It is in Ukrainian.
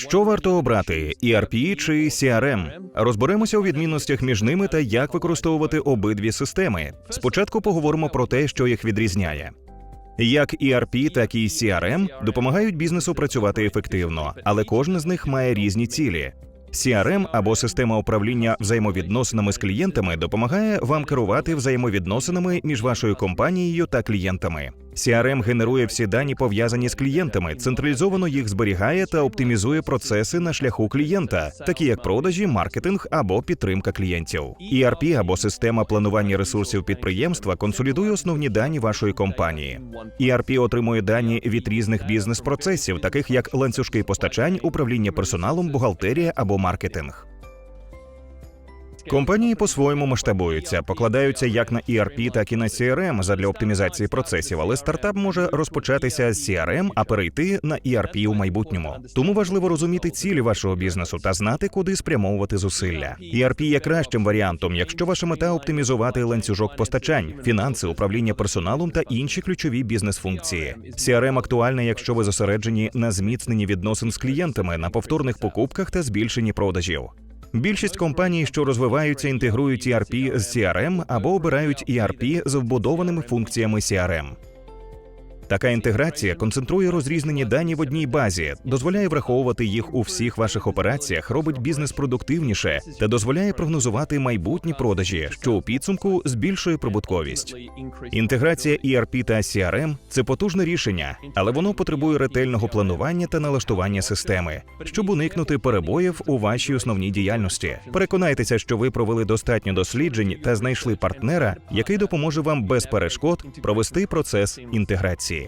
Що варто обрати ERP чи CRM? Розберемося у відмінностях між ними та як використовувати обидві системи. Спочатку поговоримо про те, що їх відрізняє. Як ERP, так і CRM допомагають бізнесу працювати ефективно, але кожна з них має різні цілі. CRM або система управління взаємовідносинами з клієнтами допомагає вам керувати взаємовідносинами між вашою компанією та клієнтами. CRM генерує всі дані пов'язані з клієнтами, централізовано їх зберігає та оптимізує процеси на шляху клієнта, такі як продажі, маркетинг або підтримка клієнтів. ERP або система планування ресурсів підприємства консолідує основні дані вашої компанії. ERP отримує дані від різних бізнес-процесів, таких як ланцюжки постачань, управління персоналом, бухгалтерія або маркетинг. Компанії по-своєму масштабуються, покладаються як на ERP, так і на CRM задля оптимізації процесів, але стартап може розпочатися з CRM, а перейти на ERP у майбутньому. Тому важливо розуміти цілі вашого бізнесу та знати, куди спрямовувати зусилля. ERP є кращим варіантом, якщо ваша мета оптимізувати ланцюжок постачань, фінанси, управління персоналом та інші ключові бізнес-функції. CRM актуальна, якщо ви зосереджені на зміцненні відносин з клієнтами, на повторних покупках та збільшенні продажів. Більшість компаній, що розвиваються, інтегрують ERP з CRM або обирають ERP з вбудованими функціями CRM. Така інтеграція концентрує розрізнені дані в одній базі, дозволяє враховувати їх у всіх ваших операціях, робить бізнес продуктивніше та дозволяє прогнозувати майбутні продажі, що у підсумку збільшує прибутковість. Інтеграція ERP та CRM – це потужне рішення, але воно потребує ретельного планування та налаштування системи, щоб уникнути перебоїв у вашій основній діяльності. Переконайтеся, що ви провели достатньо досліджень та знайшли партнера, який допоможе вам без перешкод провести процес інтеграції.